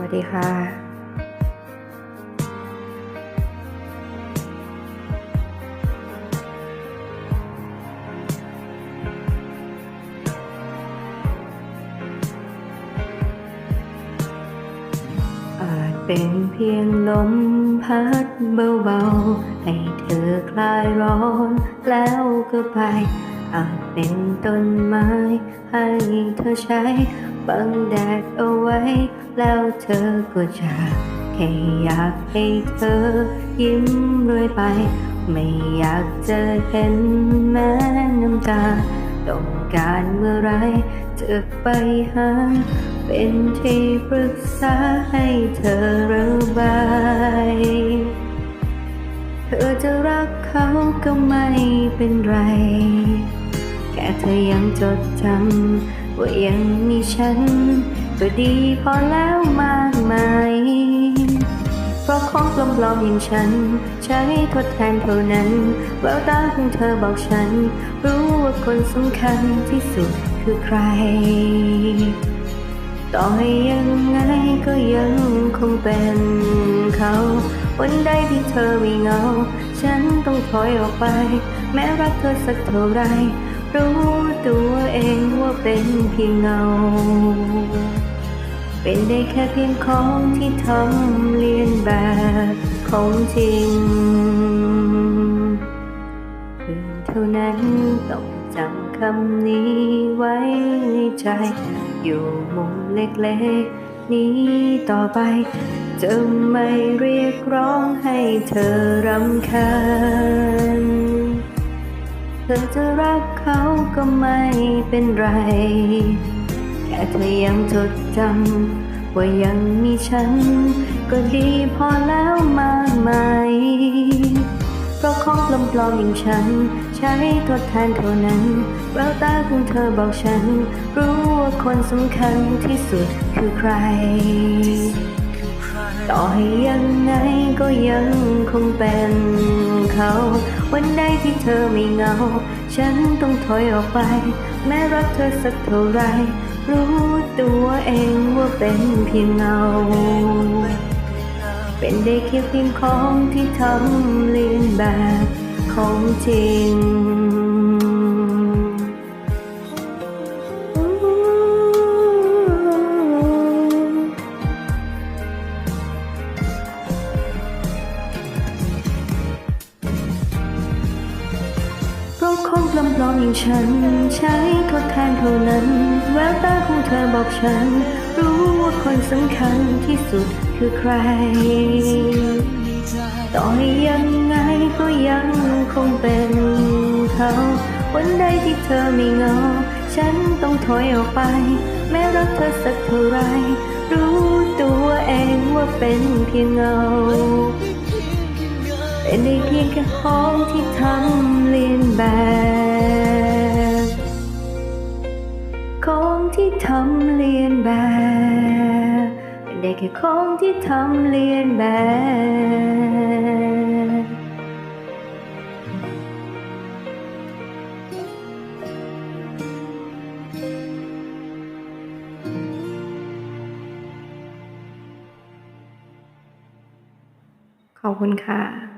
วัสดีค่ะอาจเป็นเพียงลมพัดเบาๆ ให้เธอคลายร้อนแล้วก็ไป อาจเป็นต้นไม้ให้เธอใช้บังแดดเอา แล้วเธอก็จะแค่อยากให้เธอยิ้มรื่ยไป ไม่อยากจะเห็นแม้น้ำตา ต้องการเมื่อไรจะไปหา เป็นที่ปรึกษาให้เธอระบายเธอจะรักเขาก็ไม่เป็นไร แค่เธอยังจดจำว่ายังมีฉัน ก็ดีพอแล้วมากมาย เพราะของปลอมๆอย่างฉัน ใช้ทดแทนเท่านั้นแววตาของเธอบอกฉัน รู้ว่าคนสำคัญที่สุดคือใคร ต่อให้ยังไงก็ยังคงเป็นเขา วันใดที่เธอไม่เงา ฉันต้องถอยออกไป แม้รักเธอสักเท่าไรรู้ตัวเองว่าเป็นเพียงเงา เป็นได้แค่เพียงของที่ทำเลียนแบบของจริงเพียงเท่านั้นต้องจำคำนี้ไว้ในใจ อยู่มุมเล็กๆ นี้ต่อไป จะไม่เรียกร้องให้เธอรำคาญ เธอจะรักเขาก็ไม่เป็นไร แค่เธอยังจดจำว่ายังมีฉัน ก็ดีพอแล้วมากมายเพราะของปลอมๆอย่างฉัน ใช้ทดแทนเท่านั้นแววตาของเธอบอกฉัน รู้ว่าคนสำคัญที่สุดคือใคร ต่อให้ยังไงก็ยังคงเป็นเขา วันใดที่เธอไม่เหงา ฉันต้องถอยออกไป แม้รักเธอสักเท่าไร รู้ตัวเองว่าเป็นเพียงเงา เป็นได้แค่เพียงของที่ทำเลียนแบบของจริง เพราะของปลอมอย่างฉัน ใช้ทดแทนเท่านั้น แววตาของเธอบอกฉัน รู้ว่าคนสำคัญที่สุดคือใคร ต่อให้ยังไงก็ยังคงเป็นเขา วันใดที่เธอไม่เหงา ฉันต้องถอยออกไป แม้รักเธอสักเท่าไร รู้ตัวเองว่าเป็นเพียงเงา เป็นได้เพียงแค่ของที่ทำเลียนแบบ ของที่ทำเลียนแบบ เป็นได้แค่ของที่ทำเลียนแบบขอบคุณค่ะ